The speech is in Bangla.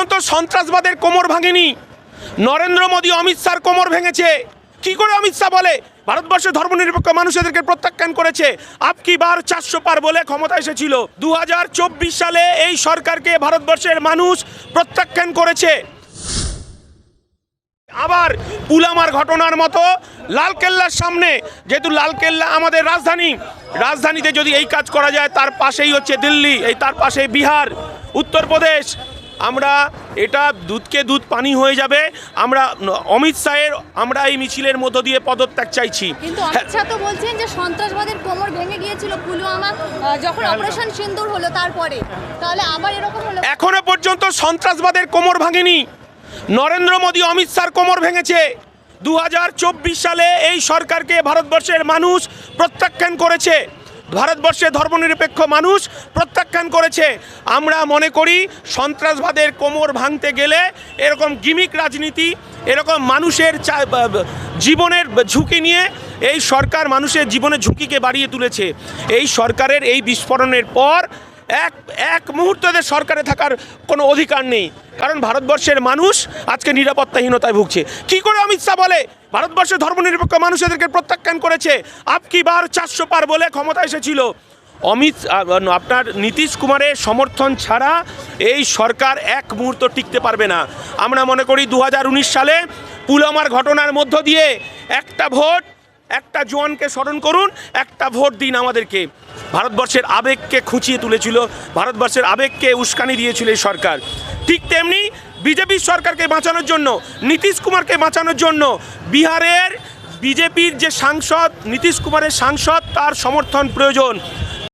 পর্যন্ত সন্ত্রাসবাদের কোমর ভাঙেনি। নরেন্দ্র মোদী, অমিত শাহর কোমর ভেঙেছে। কি করে অমিত শাহ বলে? ভারতবর্ষে ধর্মনিরপেক্ষ মানুষদেরকে প্রত্যাখ্যান করেছে। আপকি বার চারশো পার বলে ক্ষমতা এসেছিল। দু হাজার চব্বিশ সালে এই সরকারকে ভারতবর্ষের মানুষ প্রত্যাখ্যান করেছে। আবার পুলামার ঘটনার মতো লালকেল্লার সামনে। যেহেতু লালকেল্লা আমাদের রাজধানী, রাজধানীতে যদি এই কাজ করা যায়, তার পাশেই হচ্ছে দিল্লি, এই তার পাশে বিহার, উত্তরপ্রদেশ। আমরা এটা দুধকে দুধ পানি হয়ে যাবে। আমরা অমিত শাহের আমরা এই মিছিলের মধ্য দিয়ে পদত্যাগ চাইছি। কিন্তু অমিত শাহ তো বলছেন যে সন্ত্রাসবাদের কোমর ভেঙে গিয়েছিল পুলওয়ামা যখন অপারেশন সিন্দুর হলো তারপরে। তাহলে আবার এরকম হলো? এখনও পর্যন্ত সন্ত্রাসবাদের কোমর ভাঙেনি। নরেন্দ্র মোদী অমিত শাহর কোমর ভেঙেছে। দু হাজার চব্বিশ সালে এই সরকারকে ভারতবর্ষের মানুষ প্রত্যাখ্যান করেছে। ভারতবর্ষে ধর্মনিরপেক্ষ মানুষ প্রত্যাখ্যান করেছে। আমরা মনে করি সন্ত্রাসবাদের কোমর ভাঙতে গেলে এরকম গিমিক রাজনীতি, এরকম মানুষের জীবনের ঝুঁকি নিয়ে এই সরকার মানুষের জীবনের ঝুঁকিকে বাড়িয়ে তুলেছে। এই সরকারের এই বিস্ফোরণের পর এক এক মুহূর্তে সরকারে থাকার কোনো অধিকার নেই। কারণ ভারতবর্ষের মানুষ আজকে নিরাপত্তাহীনতায় ভুগছে। কি করে অমিত শাহ বলে? ভারতবর্ষের ধর্মনিরপেক্ষ মানুষ এদেরকে প্রত্যাখ্যান করেছে। আপ কি বার চারশো পার বলে ক্ষমতা এসেছিল? অমিত আপনার নীতিশ কুমারের সমর্থন ছাড়া এই সরকার এক মুহূর্ত টিকতে পারবে না। আমরা মনে করি দু হাজার উনিশ সালে পুলওয়ামার ঘটনার মধ্য দিয়ে একটা ভোট একটা জোয়ানকে স্মরণ করুন, একটা ভোট দিন আমাদেরকে। ভারতবর্ষের আবেগকে খুঁচিয়ে তুলেছিল, ভারতবর্ষের আবেগকে উস্কানি দিয়েছিল এই সরকার। ঠিক তেমনি বিজেপি সরকারকে বাঁচানোর জন্য, নীতিশ কুমারকে বাঁচানোর জন্য, বিহারের বিজেপির যে সাংসদ, নীতিশ কুমারের সাংসদ, তার সমর্থন প্রয়োজন।